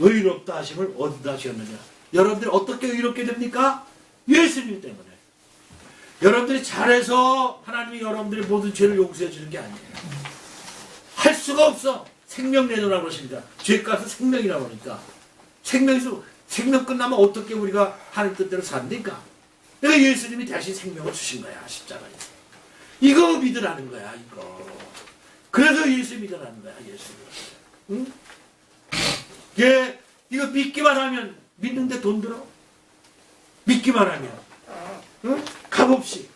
의롭다 하심을 어디다 하셨느냐. 여러분들이 어떻게 의롭게 됩니까? 예수님 때문에. 여러분들이 잘해서 하나님이 여러분들의 모든 죄를 용서해 주는 게 아니에요. 할 수가 없어. 생명 내놓으라고 그러십니다. 죄값은 생명이라고 그러니까. 생명에서 생명 끝나면 어떻게 우리가 하나님 뜻대로 산니까? 내가 예수님이 대신 생명을 주신 거야 십자가에서. 이거 믿으라는 거야 이거. 그래서 예수 믿으라는 거야 예수. 응? 예, 이거 믿기만 하면 믿는데 돈 들어? 믿기만 하면 응? 값없이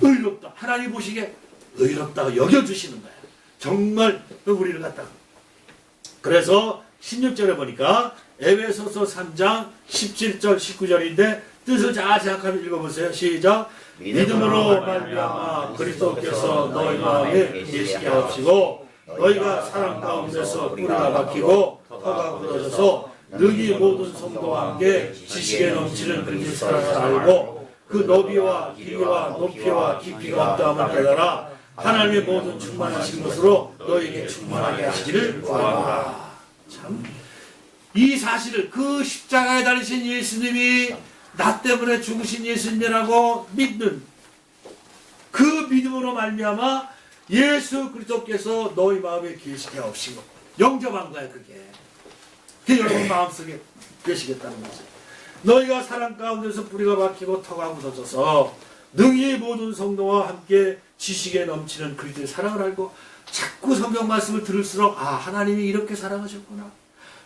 의롭다. 하나님 보시기에 의롭다고 여겨주시는 거야. 정말 우리를 갖다가. 그래서 16절에 보니까 에베소서 3장 17절 19절인데 뜻을 잘 생각하면 읽어보세요. 시작. 믿음으로 말미암아 그리스도께서 너희 마음에 계시게 하시고 너희가 사랑 가운데서 뿌리가 박히고 터가 굳어져서 능히 모든 성도와 함께 지식에 넘치는 그리스도 사랑을 알고 그 너비와 길이와 높이와 깊이가 없다함을 깨달아 하나님의 모든 충만하신 것으로 너에게 충만하게 하시기를 구하노라. 참. 이 사실을 그 십자가에 달리신 예수님이 나 때문에 죽으신 예수님이라고 믿는 그 믿음으로 말미암아 예수 그리스도께서 너희 마음에 계시게 하시고 영접한 거야 그게. 여러분 마음속에 계시겠다는 거지. 너희가 사랑 가운데서 뿌리가 박히고 터가 묻어져서 능히 모든 성도와 함께 지식에 넘치는 그리스도의 사랑을 알고 자꾸 성경 말씀을 들을수록 아 하나님이 이렇게 사랑하셨구나.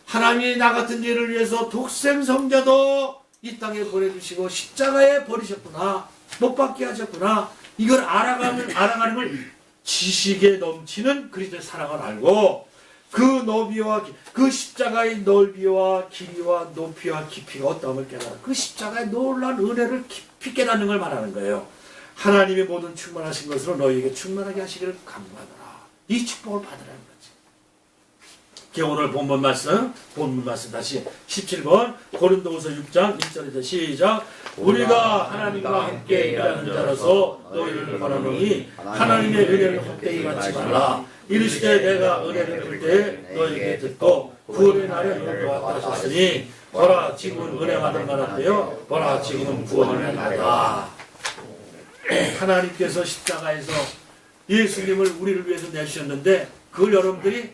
하나님이 나 같은 죄를 위해서 독생 성자도 이 땅에 보내주시고 십자가에 버리셨구나. 못 받게 하셨구나. 이걸 알아가면 알아가는 걸 지식에 넘치는 그리스도의 사랑을 알고 그 너비와 기- 그 십자가의 넓이와 길이와 높이와 깊이가 어떠함을 깨달아 그 십자가의 놀란 은혜를 깊이 깨닫는 걸 말하는 거예요. 하나님의 모든 충만하신 것으로 너희에게 충만하게 하시기를 간구하노라. 이 축복을 받으라는 거지. 오늘 본문 말씀, 본문 말씀 다시 17번 고린도후서 6장 1절에서 시작. 우리가 하나님과 함께 일하는 자로서 너희를 바라노니 하나님의 은혜를 헛되이 받지 말라. 이르시되 내가 은혜를 풀때 너희에게 듣고 구원의 날에 인도하다 하셨으니 보라 지금은 은혜 받을 만한데요. 보라 지금은 구원의 날이다. 하나님께서 십자가에서 예수님을 우리를 위해서 내주셨는데 그걸 여러분들이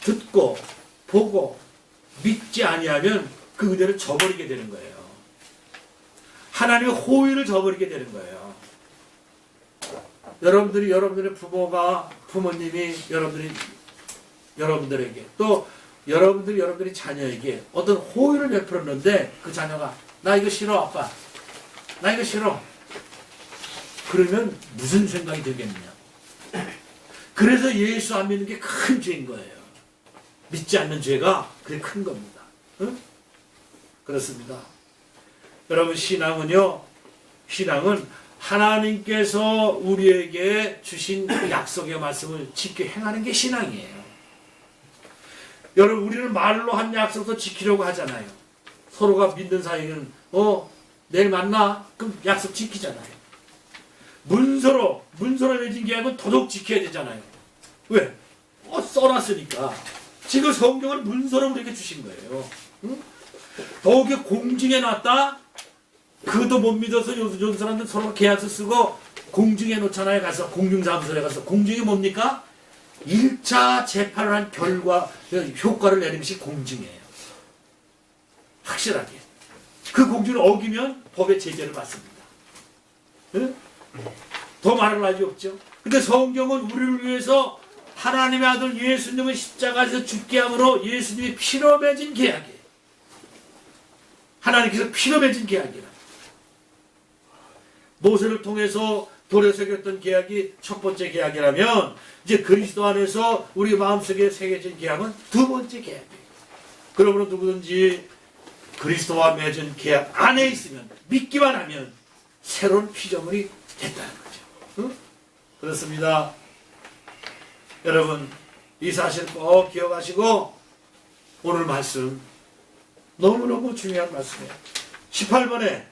듣고 보고 믿지 아니하면 그 은혜를 저버리게 되는 거예요. 하나님의 호의를 저버리게 되는 거예요. 여러분들이 여러분들의 부모가 부모님이 여러분들이 여러분들에게 또 여러분들이 여러분들이 자녀에게 어떤 호의를 베풀었는데 그 자녀가 나 이거 싫어 아빠. 나 이거 싫어. 그러면 무슨 생각이 들겠느냐? 그래서 예수 안 믿는 게 큰 죄인 거예요. 믿지 않는 죄가 그게 큰 겁니다. 응? 그렇습니다. 여러분 신앙은요 신앙은 하나님께서 우리에게 주신 그 약속의 말씀을 지켜 행하는 게 신앙이에요. 여러분 우리는 말로 한 약속도 지키려고 하잖아요. 서로가 믿는 사이는 어 내일 만나 그럼 약속 지키잖아요. 문서로 문서로 맺은 계약은 더더욱 지켜야 되잖아요. 왜? 어 써놨으니까. 지금 성경을 문서로 우리에게 주신 거예요. 응? 더욱이 공증해 놨다. 그도 못 믿어서 요즘, 요즘 사람들 서로 계약서 쓰고 공증해 놓잖아요. 가서 공증사무소에 가서 공증이 뭡니까? 1차 재판을 한 결과 효과를 내는 것이 공증이에요. 확실하게. 그 공증을 어기면 법의 제재를 받습니다. 응? 더 말할 나위 없죠. 근데 성경은 우리를 위해서 하나님의 아들 예수님을 십자가에서 죽게 함으로 예수님이 피로 맺은 계약이에요. 하나님께서 피로 맺은 계약이라. 모세를 통해서 돌에 새겼던 계약이 첫 번째 계약이라면 이제 그리스도 안에서 우리 마음속에 새겨진 계약은 두 번째 계약이에요. 그러므로 누구든지 그리스도와 맺은 계약 안에 있으면 믿기만 하면 새로운 피조물이 됐다는 거죠. 응? 그렇습니다. 여러분 이 사실 꼭 기억하시고 오늘 말씀 너무너무 중요한 말씀이에요. 18번에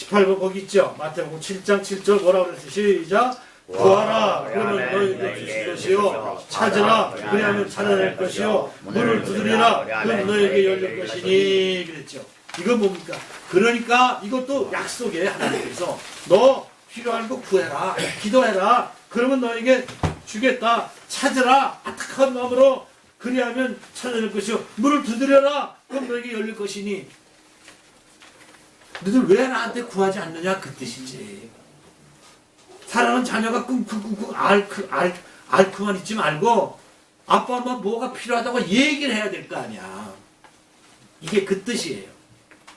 18번 거기 있죠. 마태복음 7장 7절 뭐라고 그랬어요? 시작. 구하라! 그러면 너희에게 주실 것이요. 찾으라. 그리하면 찾아낼 것이요. 문을 두드리라. 그럼 너에게 열릴 것이니? 그랬죠. 이건 뭡니까? 그러니까 이것도 약속이에요 하나님께서. 너 필요한 거 구해라. 기도해라. 그러면 너에게 주겠다. 찾으라. 아탁한 마음으로 그리하면 찾아낼 것이요. 문을 두드려라. 그럼 너에게 열릴 것이니 너희들 왜 나한테 구하지 않느냐 그 뜻이지 사랑하는 자녀가 끙끙끙끙 앓크, 앓, 앓크만 있지 말고 아빠 엄마 뭐가 필요하다고 얘기를 해야 될 거 아니야. 이게 그 뜻이에요.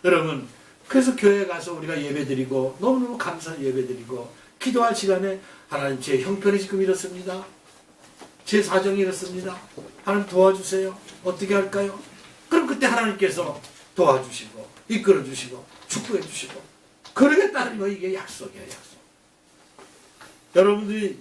여러분 그래서 교회 가서 우리가 예배드리고 너무너무 감사한 예배드리고 기도할 시간에 하나님 제 형편이 지금 이렇습니다. 제 사정이 이렇습니다. 하나님 도와주세요. 어떻게 할까요? 그럼 그때 하나님께서 도와주시고 이끌어 주시고 축복해 주시고 그러겠다는 거 이게 약속이에요. 약속. 여러분들이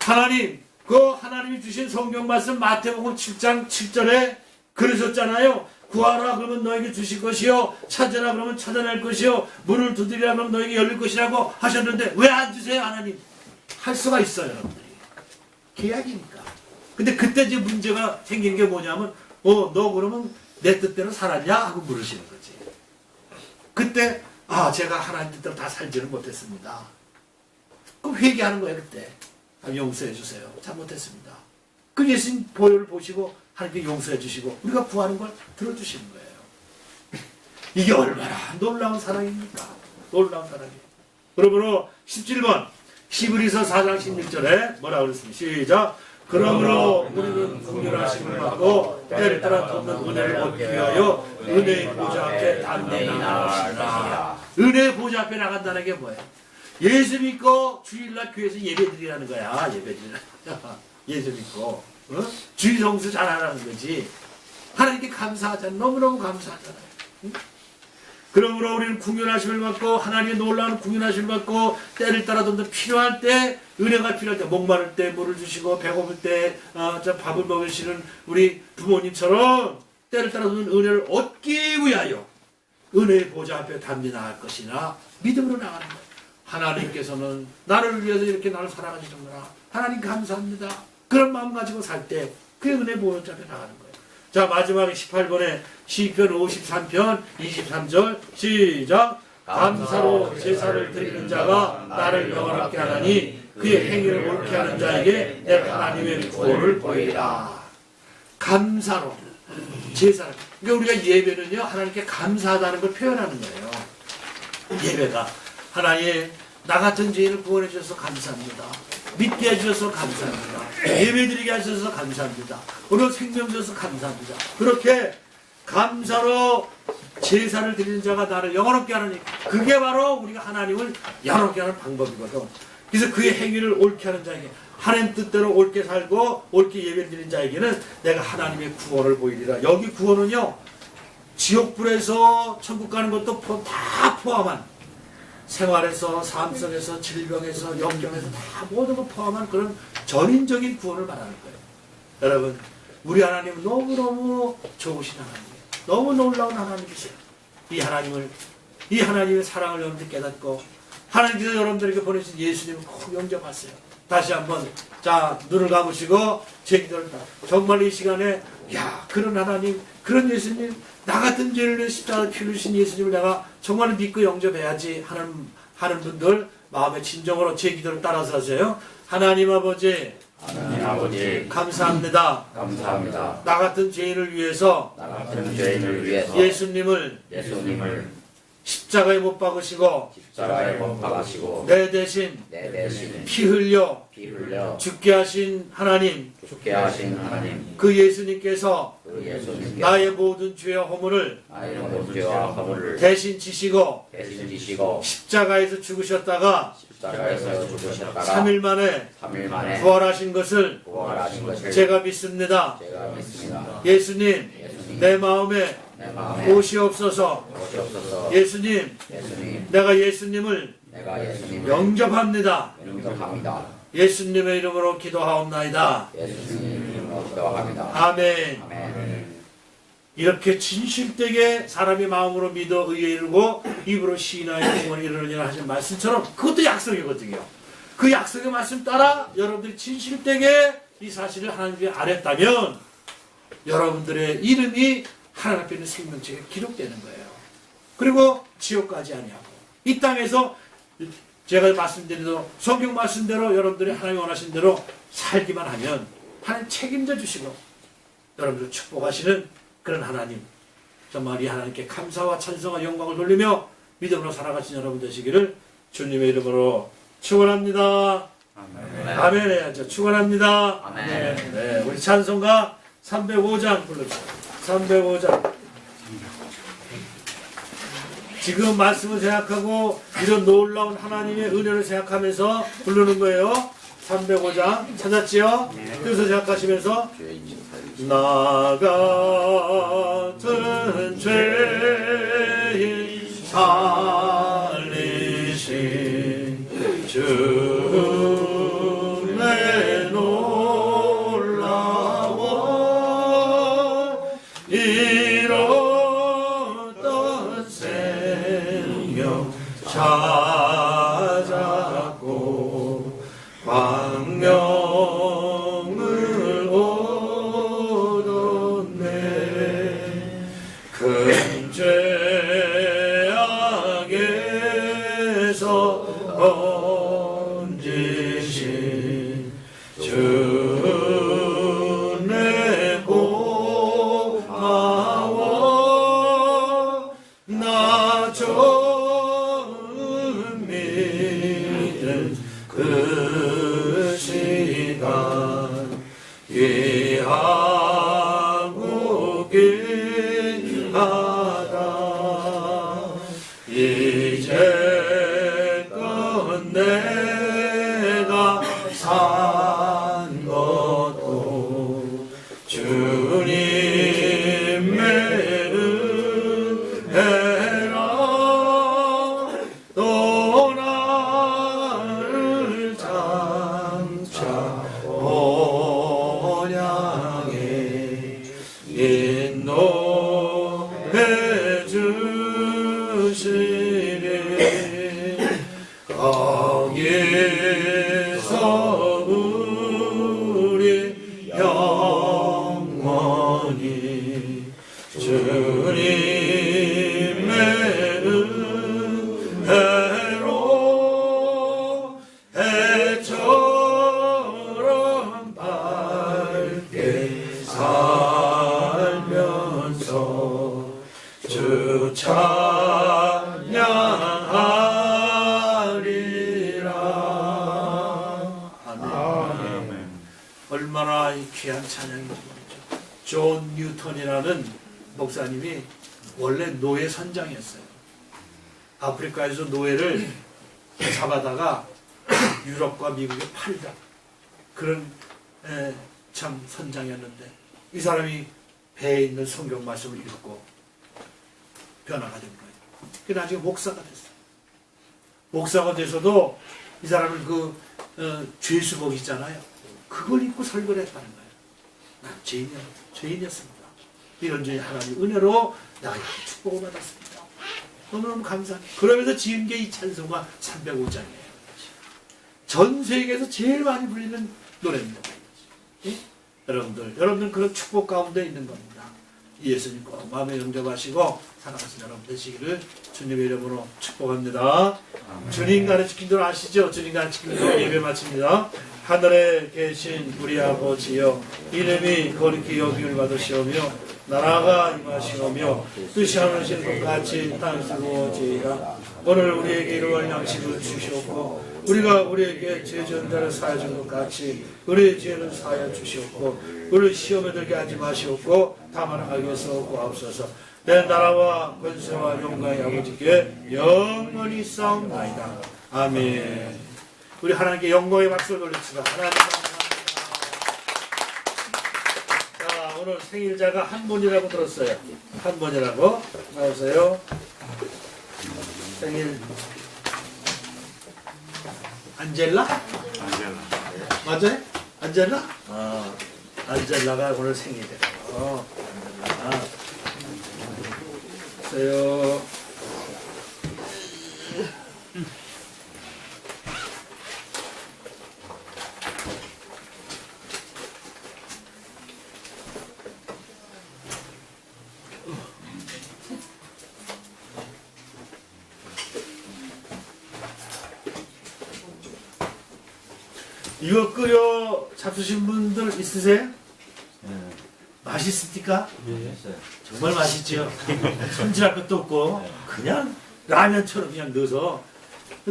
하나님 그 하나님이 주신 성경 말씀 마태복음 7장 7절에 그러셨잖아요. 구하라 그러면 너에게 주실 것이요 찾으라 그러면 찾아낼 것이요 문을 두드리라 그러면 너에게 열릴 것이라고 하셨는데 왜 안 주세요 하나님? 할 수가 있어요 여러분들이. 계약이니까. 근데 그때 이제 문제가 생긴 게 뭐냐면 어 너 그러면 내 뜻대로 살았냐 하고 물으시는 거지. 그때 아 제가 하나님 뜻대로 다 살지는 못했습니다. 그럼 회개하는 거예요 그때. 아, 용서해 주세요. 잘못했습니다. 그 예수님 보혈을 보시고 하나님께 용서해 주시고 우리가 구하는 걸 들어주시는 거예요. 이게 얼마나 놀라운 사랑입니까? 놀라운 사랑이에요. 그러므로 17번 시브리서 4장 16절에 뭐라 그랬습니까? 시작 그러므로 우리는 긍휼하심을 받고 때를 따라 돕는 은혜를 얻기 위하여 은혜의 보좌 앞에 단단히 나가시라. 은혜의 보좌 앞에 나간다는 게 뭐예요? 예수 믿고 주일날 교회에서 예배 드리라는 거야. 예배 드리라. 예수 믿고. 어? 주일 성수 잘하라는 거지. 하나님께 감사하잖아. 너무너무 감사하잖아요. 응? 그러므로 우리는 궁휼하심을 받고 하나님의 놀라운 궁휼하심을 받고 때를 따라 좀 더 필요할 때 은혜가 필요할 때 목마를 때 물을 주시고 배고플 때 어, 저 밥을 먹으시는 우리 부모님처럼 때를 따라 좀 은혜를 얻기 위하여 은혜의 보좌 앞에 담비 나갈 것이나 믿음으로 나가는 거예요. 하나님께서는 나를 위해서 이렇게 나를 사랑하시는구나. 하나님 감사합니다. 그런 마음 가지고 살 때 그의 은혜 보좌 앞에 나가는 거예요. 자 마지막에 18번에 시편 53편 23절 시작. 감사로 제사를 드리는 자가 나를 영원하게 하나니 그의 행위를 옳게 하는 자에게 내가 하나님의 구원을 보이라. 감사로 제사를. 그러니까 우리가 예배는요 하나님께 감사하다는 걸 표현하는 거예요. 예배가. 하나님 나 같은 죄인을 구원해 주셔서 감사합니다. 믿게 해주셔서 감사합니다. 예배드리게 하셔서 감사합니다. 오늘 생명 주셔서 감사합니다. 그렇게 감사로 제사를 드리는 자가 나를 영원롭게 하느니 그게 바로 우리가 하나님을 영원롭게 하는 방법이거든. 그래서 그의 행위를 옳게 하는 자에게 하나님 뜻대로 옳게 살고 옳게 예배드리는 자에게는 내가 하나님의 구원을 보이리라. 여기 구원은요 지옥불에서 천국 가는 것도 포- 다 포함한 생활에서 삶 속에서 질병에서 영경에서 다 모든 걸 포함한 그런 전인적인 구원을 말하는 거예요. 여러분 우리 하나님은 너무너무 좋으신 하나님이에요. 너무 놀라운 하나님이세요. 이 하나님을 이 하나님의 사랑을 여러분들 깨닫고 하나님께서 여러분들에게 보내신 예수님을 꼭 영접하세요. 다시 한번 자 눈을 감으시고 제 기도를 다 정말 이 시간에 야 그런 하나님 그런 예수님 나 같은 죄를 위해 십자가를 피우신 예수님을 내가 정말 믿고 영접해야지 하는 하는 분들 마음의 진정으로 제 기도를 따라서 하세요. 하나님 아버지 하나님 아버지 감사합니다. 감사합니다. 나 같은 죄인을 위해서 나 같은 죄인을 위해서 예수님을 예수님을 십자가에 못 박으시고 십자가에 못 박으시고 내 대신 내 대신 피 흘려 피 흘려 죽게 하신 하나님 죽게 하신 하나님 그 예수님께서 그 예수님께 나의 모든 죄와 허물을 나의 모든 죄와 허물을 대신 지시고 대신 지시고 십자가에서 죽으셨다가 십자가에서 죽으셨다가 3일 만에 3일 만에 부활하신 것을 부활하신 것을 제가 믿습니다. 제가 믿습니다. 예수님 예수님 내 마음에 옷이 없어서 것이 없어서 예수님 예수님 내가 예수님을 내가 예수님을 영접합니다. 영접합니다. 예수님의 이름으로 기도하옵나이다. 예수님 이름으로 기도합니다. 아멘. 아멘. 이렇게 진실되게 사람이 마음으로 믿어 의에 이르고 입으로 시인하여 공을 이루느니라 하신 말씀처럼 그것도 약속이거든요. 그 약속의 말씀 따라 여러분들이 진실되게 이 사실을 하나님께 알았다면 여러분들의 이름이 하나님 앞에 있는 생명책에 기록되는 거예요. 그리고 지옥까지 아니하고 이 땅에서 제가 말씀드린 대로 성경 말씀대로 여러분들이 하나님 원하신 대로 살기만 하면 하나님 책임져 주시고 여러분들 축복하시는 그런 하나님 정말 이 하나님께 감사와 찬송과 영광을 돌리며 믿음으로 살아가신 여러분 되시기를 주님의 이름으로 축원합니다. 아멘 해야죠. 축원합니다. 아멘. 네, 네, 우리 찬송가 305장 불러주세요. 305장. 지금 말씀을 생각하고 이런 놀라운 하나님의 은혜를 생각하면서 부르는 거예요. 305장 찾았지요? 그래서 생각하시면서 나 같은 죄 건지 것 주님 노예 선장이었어요. 아프리카에서 노예를 잡아다가 유럽과 미국에 팔다. 그런 에, 참 선장이었는데 이 사람이 배에 있는 성경 말씀을 읽고 변화가 된 거예요. 그 나중에 목사가 됐어요. 목사가 돼서도 이 사람은 그 어, 죄수복 있잖아요. 그걸 입고 설교를 했다는 거예요. 난 죄인이야, 죄인이었습니다. 이런 죄 하나님 은혜로 내가 축복을 받았습니다. 너무너무 감사합니다. 그러면서 지은 게 이 찬송가 305장이에요. 전 세계에서 제일 많이 불리는 노래입니다. 예? 여러분들, 여러분들 그런 축복 가운데 있는 겁니다. 예수님 꼭 마음에 영접하시고 살아가신 여러분 되시기를 주님의 이름으로 축복합니다. 주님 가르치신 대로 아시죠? 주님 가르치신 대로 예배 마칩니다. 하늘에 계신 우리 아버지여 이름이 거룩히 여김을 받으시오며 나라가 임하시오며 뜻이 하늘신 것 같이 땅에서 이루어지이다 오늘 우리에게 이루어질 양식을 주시옵고 우리가 우리에게 죄 사하여 준것 같이 우리의 죄는 사하여 주시옵고 우리를 시험에 들게 하지 마시옵고 다만 악에서 구하옵소서. 내 나라와 권세와 영광의 아버지께 영원히 싸움나이다. 아멘. 우리 하나님께 영광의 박수를 돌립시다. 하나님 감사합니다 자 오늘 생일자가 한 분이라고 들었어요 한 분이라고 나오세요 생일 안젤라? 맞아요? 안젤라? 아, 안젤라가 오늘 생일이에요. 어, 안젤라. 글쎄요. 이거 끓여 잡수신 분들 있으세요? 맛있습니까? 정말 맛있죠. 손질할 것도 없고 그냥 라면처럼 그냥 넣어서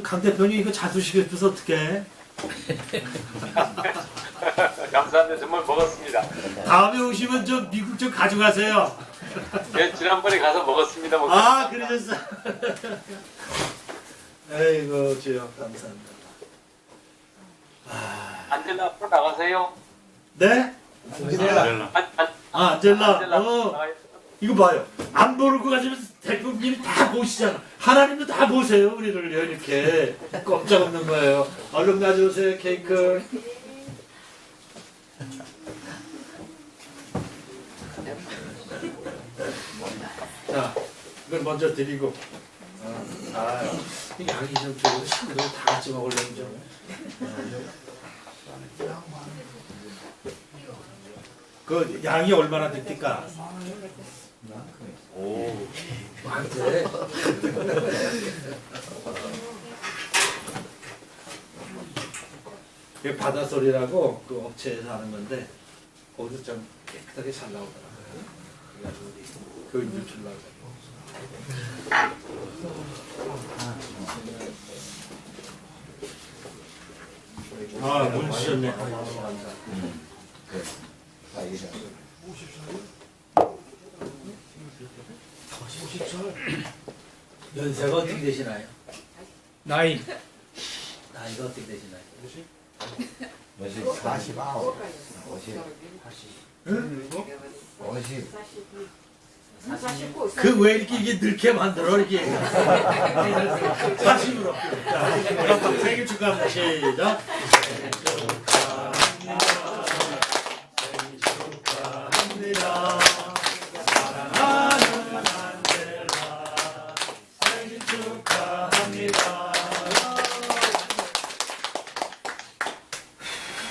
강 대표님 이거 잡수시겠어서 어떡해? 감사합니다. 정말 먹었습니다. 다음에 오시면 저 미국 좀 가져가세요. 예, 지난번에 가서 먹었습니다. 아 그러셨어. 아이고 주여 감사합니다. 안젤라 앞으로 나가세요. 네? 안, 안, 아 안젤라. 안젤라 어. 나가요. 이거 봐요. 안 보고 가시면 대표님이 다 보시잖아. 하나님도 다 보세요. 우리를요. 이렇게. 꼼짝 없는 거예요. 얼른 가져오세요. 케이크. 자, 이걸 먼저 드리고. 아, 아, 이 양이 좀 줄고 식구들 다 같이 먹으려면 좀. 그 양이 얼마나 됩니까? 오, 많대. 이게 바다소리라고 그 업체에서 하는 건데 거기서 좀 깨끗하게 잘 나오더라고요. 그래가지고 우리 교인들 주려고. 아, 물 주셨네. 감사합니다. 연세가 어떻게 되시나요? 나이. 나이가 어떻게 되시나요? 몇십, 사십아홉, 오십, 오십. 그왜 이렇게 이게 늙게 만들어 이게? 사심으로. 자, 생일 축하합니다. 시작 생일 축하합니다 사랑하는 안젤라 생일 축하합니다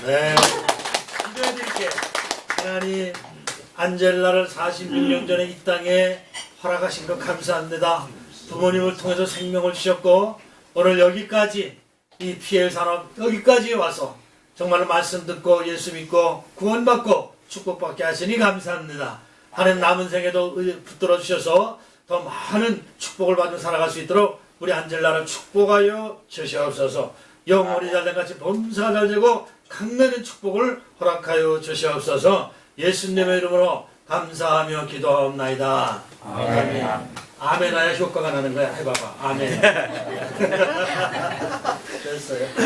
네 기도해드릴게 하나님 안젤라를 46년 전에 이 땅에 허락하신 것 감사합니다. 부모님을 통해서 생명을 주셨고 오늘 여기까지 이 피해 산업 여기까지 와서 정말 말씀 듣고 예수 믿고 구원받고 축복받게 하시니 감사합니다. 하는 남은 생에도 의- 붙들어 주셔서 더 많은 축복을 받으며 살아갈 수 있도록 우리 안젤라를 축복하여 주시옵소서. 영원히 잘된 같이 범사가 잘 되고 강렬한 축복을 허락하여 주시옵소서. 예수님의 이름으로 감사하며 기도하옵나이다. 아멘. 아멘하야 효과가 나는 거야. 해봐봐. 아멘. 됐어요.